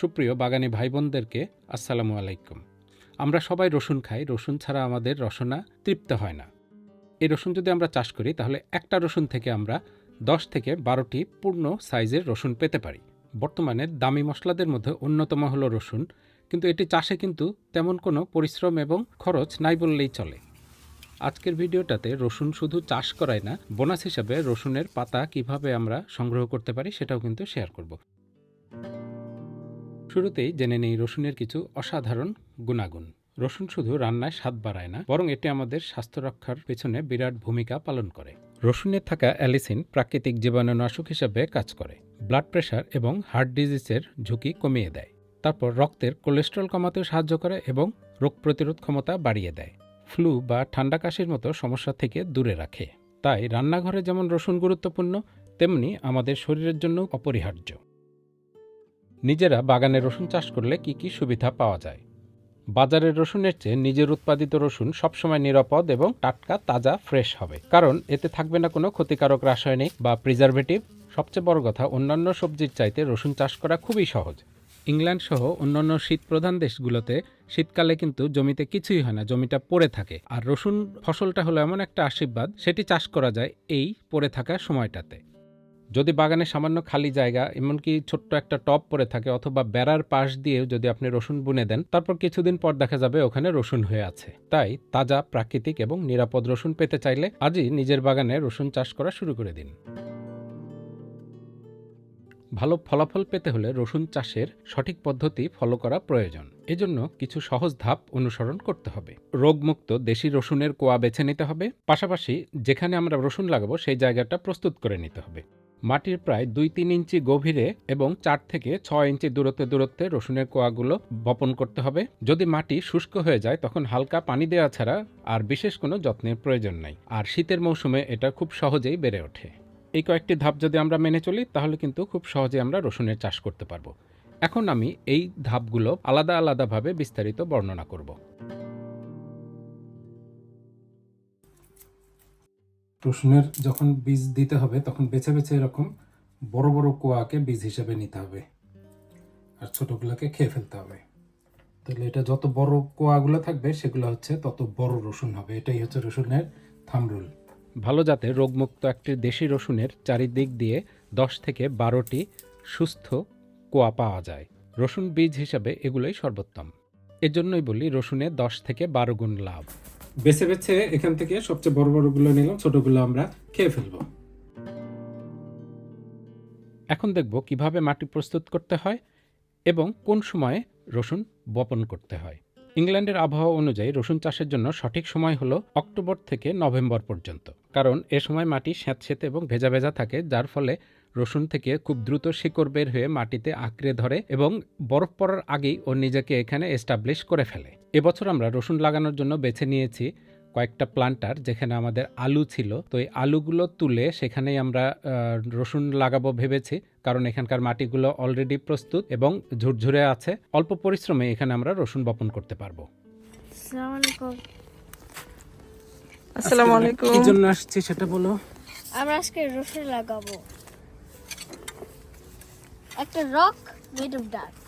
সুপ্রিয় বাগানি ভাই বোনদেরকে আসসালামু আলাইকুম। আমরা সবাই রসুন খাই, রসুন ছাড়া আমাদের রসনা তৃপ্ত হয় না। এই রসুন যদি আমরা চাষ করি, তাহলে একটা রসুন থেকে আমরা দশ থেকে বারোটি পূর্ণ সাইজের রসুন পেতে পারি। বর্তমানে দামি মশলাদের মধ্যে অন্যতম হলো রসুন, কিন্তু এটি চাষে কিন্তু তেমন কোনো পরিশ্রম এবং খরচ নাই বললেই চলে। আজকের ভিডিওটাতে রসুন শুধু চাষ করাই না, বোনাস হিসাবে রসুনের পাতা কীভাবে আমরা সংগ্রহ করতে পারি সেটাও কিন্তু শেয়ার করব। শুরুতেই জেনে নেই রসুনের কিছু অসাধারণ গুণাগুণ। রসুন শুধু রান্নায় স্বাদ বাড়ায় না, বরং এটি আমাদের স্বাস্থ্য রক্ষার পেছনে বিরাট ভূমিকা পালন করে। রসুনে থাকা অ্যালিসিন প্রাকৃতিক জীবাণুনাশক হিসেবে কাজ করে। ব্লাড প্রেশার এবং হার্ট ডিজিজের ঝুঁকি কমিয়ে দেয়। তারপর রক্তের কোলেস্ট্রল কমাতেও সাহায্য করে এবং রোগ প্রতিরোধ ক্ষমতা বাড়িয়ে দেয়। ফ্লু বা ঠান্ডা কাশির মতো সমস্যা থেকে দূরে রাখে। তাই রান্নাঘরে যেমন রসুন গুরুত্বপূর্ণ, তেমনি আমাদের শরীরের জন্য অপরিহার্য। নিজেরা বাগানে রসুন চাষ করলে কি কি সুবিধা পাওয়া যায়? বাজারের রসুনের চেয়ে নিজের উৎপাদিত রসুন সবসময় নিরাপদ এবং টাটকা, তাজা, ফ্রেশ হবে। কারণ এতে থাকবে না কোনো ক্ষতিকারক রাসায়নিক বা প্রিজারভেটিভ। সবচেয়ে বড় কথা, অন্যান্য সবজির চাইতে রসুন চাষ করা খুবই সহজ। ইংল্যান্ড সহ অন্যান্য শীতপ্রধান দেশগুলোতে শীতকালে কিন্তু জমিতে কিছুই হয় না, জমিটা পড়ে থাকে। আর রসুন ফসলটা হলো এমন একটা আশীর্বাদ, সেটি চাষ করা যায় এই পড়ে থাকা সময়টাতে। যদি বাগানে সামান্য খালি জায়গা, এমনকি ছোট্ট একটা টপ পরে থাকে অথবা বেড়ার পাশ দিয়েও যদি আপনি রসুন বুনে দেন, তারপর কিছুদিন পর দেখা যাবে ওখানে রসুন হয়ে আছে। তাই তাজা, প্রাকৃতিক এবং নিরাপদ রসুন পেতে চাইলে আজই নিজের বাগানে রসুন চাষ করা শুরু করে দিন। ভালো ফলাফল পেতে হলে রসুন চাষের সঠিক পদ্ধতি ফলো করা প্রয়োজন। এজন্য কিছু সহজ ধাপ অনুসরণ করতে হবে। রোগমুক্ত দেশি রসুনের কোয়া বেছে নিতে হবে। পাশাপাশি যেখানে আমরা রসুন লাগাবো, সেই জায়গাটা প্রস্তুত করে নিতে হবে। মাটির প্রায় দুই তিন ইঞ্চি গভীরে এবং চার থেকে ছয় ইঞ্চি দূরত্বে দূরত্বে রসুনের কোয়াগুলো বপন করতে হবে। যদি মাটি শুষ্ক হয়ে যায়, তখন হালকা পানি দেওয়া ছাড়া আর বিশেষ কোনো যত্নের প্রয়োজন নাই। আর শীতের মৌসুমে এটা খুব সহজেই বেড়ে ওঠে। এই কয়েকটি ধাপ যদি আমরা মেনে চলি, তাহলে কিন্তু খুব সহজে আমরা রসুনের চাষ করতে পারব। এখন আমি এই ধাপগুলো আলাদা আলাদাভাবে বিস্তারিত বর্ণনা করব। রসুনের যখন বীজ দিতে হবে, তখন বেছে বেছে এরকম বড় বড় কোয়াকে বীজ হিসেবে নিতে হবে। আর ছোটগুলোকে খেয়ে ফেলতে হবে। তাহলে এটা যত বড় কোয়াগুলো থাকবে, সেগুলো হচ্ছে তত বড় রসুন হবে। এটাই হচ্ছে রসুনের থামরুল ভালো জাতের রোগমুক্ত একটি দেশি রসুনের চারিদিক দিয়ে দশ থেকে বারোটি সুস্থ কোয়া পাওয়া যায়। রসুন বীজ হিসাবে এগুলোই সর্বোত্তম। এজন্যই বলি রসুনে দশ থেকে বারো গুণ লাভ। বেছে বেছে এখান থেকে সবচেয়ে বড় বড়গুলো নিলাম, ছোটগুলো আমরা খেয়ে ফেলব। এখন দেখব কীভাবে মাটি প্রস্তুত করতে হয় এবং কোন সময়ে রসুন বপন করতে হয়। ইংল্যান্ডের আবহাওয়া অনুযায়ী রসুন চাষের জন্য সঠিক সময় হলো অক্টোবর থেকে নভেম্বর পর্যন্ত, কারণ এ সময় মাটি স্যাঁতস্যাঁতে এবং ভেজা ভেজা থাকে, যার ফলে রসুন থেকে খুব দ্রুত শিকড় বের হয়ে মাটিতে আঁকড়ে ধরে এবং বরফ পড়ার আগেই ও নিজেকে এখানে এস্টাবলিশ করে ফেলে। এবছর আমরা রসুন লাগানোর জন্য বেছে নিয়েছি কয়েকটা প্লান্টার যেখানে আমাদের আলু ছিল। তো এই আলুগুলো তুলে সেখানেই আমরা রসুন লাগাবো ভেবেছি কারণ এখানকার মাটিগুলো অলরেডি প্রস্তুত এবং ঝুরঝুরে আছে। অল্প পরিশ্রমে এখানে আমরা রসুন বপন করতে পারব। আসসালামু আলাইকুম আসসালামু আলাইকুম। কি জন্য আসছি সেটা বলো? আমরা আজকে রসুন লাগাবো। একটা রক মেড অফ ডার্ট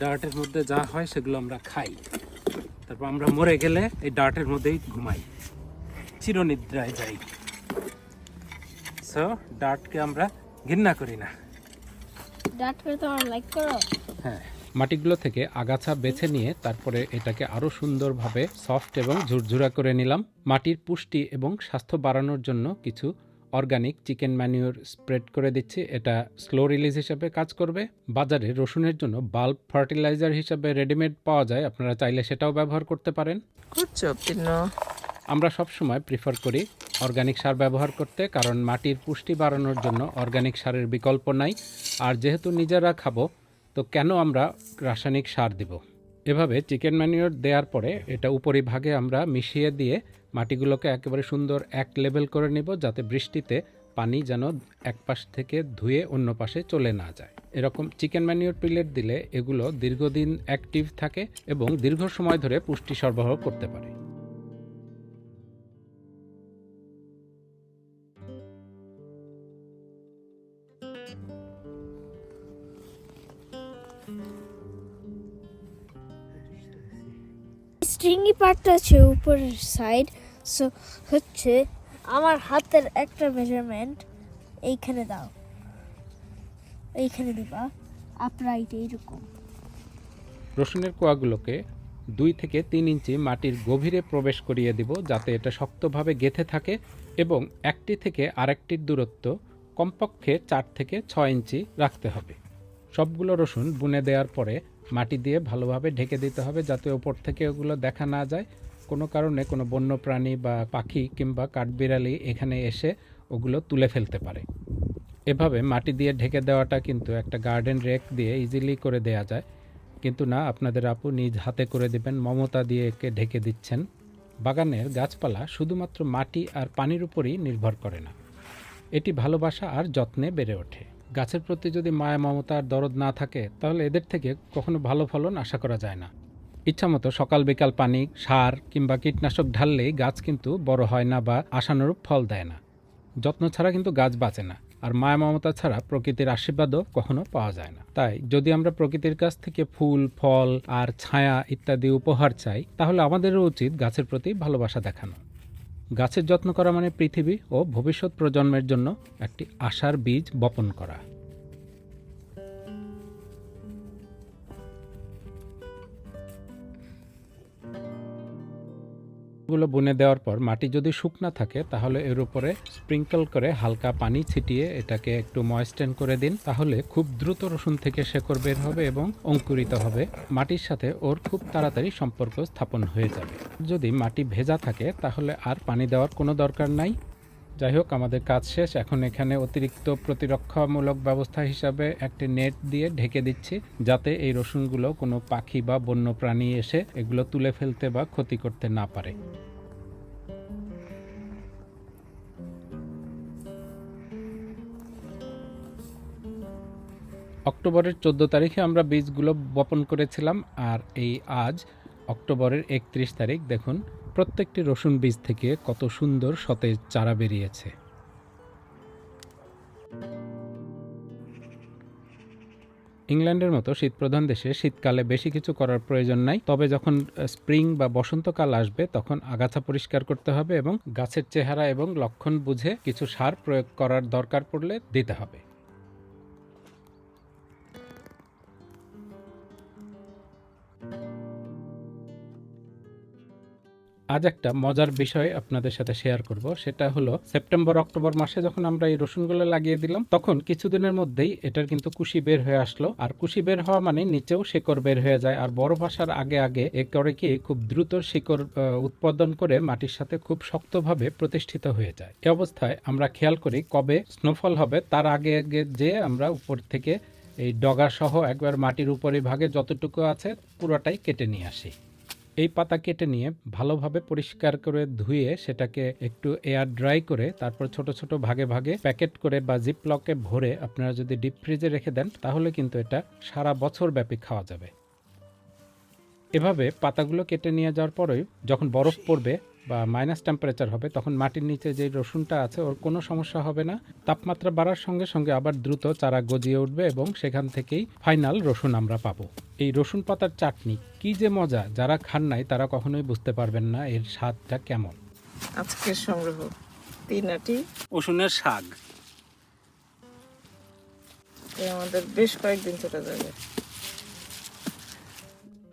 ডার্টের মধ্যে যা হয় সেগুলো আমরা খাই। তারপর আমরা মরে গেলে এই ডার্টের মধ্যেই ঘুমাই। চিরনিদ্রায় যাই। সো ডার্টকে আমরা ঘৃণা করি না। ডার্ট করে তোমরা লাইক করো। হ্যাঁ মাটিগুলো থেকে আগাছা বেছে নিয়ে তারপরে এটাকে আরও সুন্দরভাবে সফট এবং ঝুরঝুরা করে নিলাম। মাটির পুষ্টি এবং স্বাস্থ্য বাড়ানোর জন্য কিছু অর্গানিক চিকেন ম্যানিউর স্প্রেড করে দিচ্ছি। এটা স্লো রিলিজ হিসাবে কাজ করবে। বাজারে রসুনের জন্য বাল্ব ফার্টিলাইজার হিসাবে রেডিমেড পাওয়া যায়। আপনারা চাইলে সেটাও ব্যবহার করতে পারেন। আমরা সবসময় প্রিফার করি অর্গানিক সার ব্যবহার করতে কারণ মাটির পুষ্টি বাড়ানোর জন্য অর্গানিক সারের বিকল্প নাই। আর যেহেতু নিজেরা খাব তো কেন আমরা রাসায়নিক সার দিব? এভাবে চিকেন ম্যানিওর দেওয়ার পরে এটা উপরিভাগে আমরা মিশিয়ে দিয়ে মাটিগুলোকে একেবারে সুন্দর এক লেভেল করে নেব যাতে বৃষ্টিতে পানি যেন এক পাশ থেকে ধুয়ে অন্য পাশে চলে না যায়। এরকম চিকেন ম্যানিওর পিলেট দিলে এগুলো দীর্ঘদিন অ্যাক্টিভ থাকে এবং দীর্ঘ সময় ধরে পুষ্টি সরবরাহ করতে পারে। পার্টটা আছে উপরের সাইড সো হচ্ছে আমার হাতের একটা মেজারমেন্ট এইখানে দাও। এইখানে দিবা। আপরাইট এইরকম। রসুনের কোয়াগুলোকে দুই থেকে তিন ইঞ্চি মাটির গভীরে প্রবেশ করিয়ে দিব যাতে এটা শক্তভাবে গেথে থাকে এবং একটি থেকে আরেকটির দূরত্ব কমপক্ষে চার থেকে ছয় ইঞ্চি রাখতে হবে। সবগুলো রসুন বুনে দেওয়ার পরে মাটি দিয়ে ভালোভাবে ঢেকে দিতে হবে যাতে ওপর থেকে ওগুলো দেখা না যায়। কোনো কারণে কোনো বন্য প্রাণী বা পাখি কিংবা কাঠবিড়ালি এখানে এসে ওগুলো তুলে ফেলতে পারে। এভাবে মাটি দিয়ে ঢেকে দেওয়াটা কিন্তু একটা গার্ডেন রেক দিয়ে ইজিলি করে দেয়া যায়। কিন্তু না, আপনাদের আপু নিজ হাতে করে দেবেন, মমতা দিয়ে একে ঢেকে দিচ্ছেন। বাগানের গাছপালা শুধুমাত্র মাটি আর পানির উপরই নির্ভর করে না। এটি ভালোবাসা আর যত্নে বেড়ে ওঠে। গাছের প্রতি যদি মায়া, মমতার দরদ না থাকে, তাহলে এদের থেকে কখনো ভালো ফলন আশা করা যায় না। ইচ্ছামতো সকাল বিকাল পানি, সার কিংবা কীটনাশক ঢাললেই গাছ কিন্তু বড় হয় না বা আশানুরূপ ফল দেয় না। যত্ন ছাড়া কিন্তু গাছ বাঁচে না, আর মায়া, মমতা ছাড়া প্রকৃতির আশীর্বাদও কখনো পাওয়া যায় না। তাই যদি আমরা প্রকৃতির কাছ থেকে ফুল, ফল, আর ছায়া ইত্যাদি উপহার চাই, তাহলে আমাদেরও উচিত গাছের প্রতি ভালোবাসা দেখানো। গাছের যত্ন করা মানে পৃথিবী ও ভবিষ্যৎ প্রজন্মের জন্য একটি আশার বীজ বপন করা। গুলো বুনে দেওয়ার পর মাটি যদি শুকনা থাকে, তাহলে এর উপরে স্প্রিঙ্কল করে হালকা পানি ছিটিয়ে এটাকে একটু ময়েস্টেন করে দিন। তাহলে খুব দ্রুত রসুন থেকে শেকড় বের হবে এবং অঙ্কুরিত হবে। মাটির সাথে ওর খুব তাড়াতাড়ি সম্পর্ক স্থাপন হয়ে যাবে। যদি মাটি ভেজা থাকে, তাহলে আর পানি দেওয়ার কোনো দরকার নাই। যাই হোক, আমাদের কাজ শেষ। এখন এখানে অতিরিক্ত প্রতিরক্ষামূলক ব্যবস্থা হিসাবে একটি নেট দিয়ে ঢেকে দিচ্ছি, যাতে এই রসুনগুলো কোনো পাখি বা বন্য প্রাণী এসে এগুলো তুলে ফেলতে বা ক্ষতি করতে না পারে। অক্টোবরের চোদ্দ তারিখে আমরা বীজগুলো বপন করেছিলাম, আর এই আজ অক্টোবরের একত্রিশ তারিখ। দেখুন প্রত্যেকটি রসুন বীজ থেকে কত সুন্দর সতেজ চারা বেরিয়েছে। ইংল্যান্ডের মতো শীতপ্রধান দেশে শীতকালে বেশি কিছু করার প্রয়োজন নাই, তবে যখন স্প্রিং বা বসন্তকাল আসবে, তখন আগাছা পরিষ্কার করতে হবে এবং গাছের চেহারা এবং লক্ষণ বুঝে কিছু সার প্রয়োগ করার দরকার পড়লে দিতে হবে। আজ একটা মজার বিষয় আপনাদের সাথে শেয়ার করব। সেটা হলো সেপ্টেম্বর অক্টোবর মাসে যখন আমরা এই রসুনগুলো লাগিয়ে দিলাম, তখন কিছুদিনের মধ্যেই এটার কিন্তু কুশি বের হয়ে আসলো। আর কুশি বের হওয়া মানে নিচেও শিকড় বের হয়ে যায়। আর বড় ভাষার আগে আগে এ করে কি খুব দ্রুত শিকড় উৎপাদন করে মাটির সাথে খুব শক্তভাবে প্রতিষ্ঠিত হয়ে যায়। এ অবস্থায় আমরা খেয়াল করি কবে স্নোফল হবে, তার আগে আগে যে আমরা উপর থেকে এই ডগা সহ একবার মাটির উপরে ভাগে যতটুকু আছে পুরোটাই কেটে নিয়ে আসি। এই পাতা কেটে নিয়ে ভালোভাবে পরিষ্কার করে ধুয়ে সেটাকে একটু এয়ার ড্রাই করে তারপর ছোট ছোট ভাগে ভাগে প্যাকেট করে বা জিপলকে ভরে আপনারা যদি ডিপ ফ্রিজে রেখে দেন, তাহলে কিন্তু এটা সারা বছর ব্যাপী খাওয়া যাবে। এভাবে পাতাগুলো কেটে নিয়ে যাওয়ার পরেই যখন বরফ পড়বে বা মাইনাস টেম্পারেচার হবে তখন মাটির নিচে যে রসুনটা আছে ওর কোনো সমস্যা হবে না। তাপমাত্রা বাড়ার সঙ্গে সঙ্গে আবার দ্রুত চারা গজিয়ে উঠবে এবং সেখান থেকেই ফাইনাল রসুন আমরা পাবো। এই রসুন পাতার চাটনি কি যে মজা যারা খান নাই তারা কখনোই বুঝতে পারবেন না এর স্বাদটা কেমন। আজকের সংগ্রহ তিন আটি রসুনের শাক। আমাদের বেশ কয়েকদিন চলে যাবে।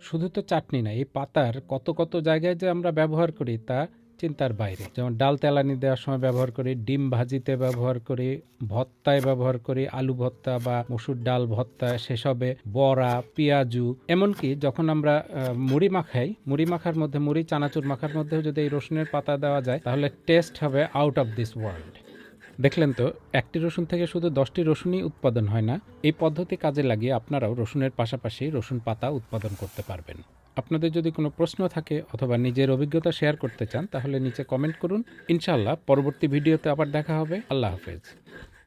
শুধু তো চাটনি না, এই পাতার কত কত জায়গায় যে আমরা ব্যবহার করি তা চিন্তার বাইরে। যেমন ডাল তেলানি দেওয়ার সময় ব্যবহার করি, ডিম ভাজিতে ব্যবহার করি, ভত্তায় ব্যবহার করি, আলু ভত্তা বা মসুর ডাল ভত্তা, সেসবে বড়া, পেঁয়াজু। এমনকি যখন আমরা মুড়ি মাখাই, মুড়ি মাখার মধ্যে, মুড়ি চানাচুর মাখার মধ্যেও যদি এই রসুনের পাতা দেওয়া যায়, তাহলে টেস্ট হবে আউট অফ দিস ওয়ার্ল্ড দেখলেন তো, একটি রসুন থেকে শুধু দশটি রসুনই উৎপাদন হয় না, এই পদ্ধতি কাজে লাগিয়ে আপনারাও রসুনের পাশাপাশি রসুন পাতা উৎপাদন করতে পারবেন। আপনাদের যদি কোনো প্রশ্ন থাকে অথবা নিজের অভিজ্ঞতা শেয়ার করতে চান, তাহলে নিচে কমেন্ট করুন। ইনশাল্লাহ পরবর্তী ভিডিওতে আবার দেখা হবে। আল্লাহ হাফেজ।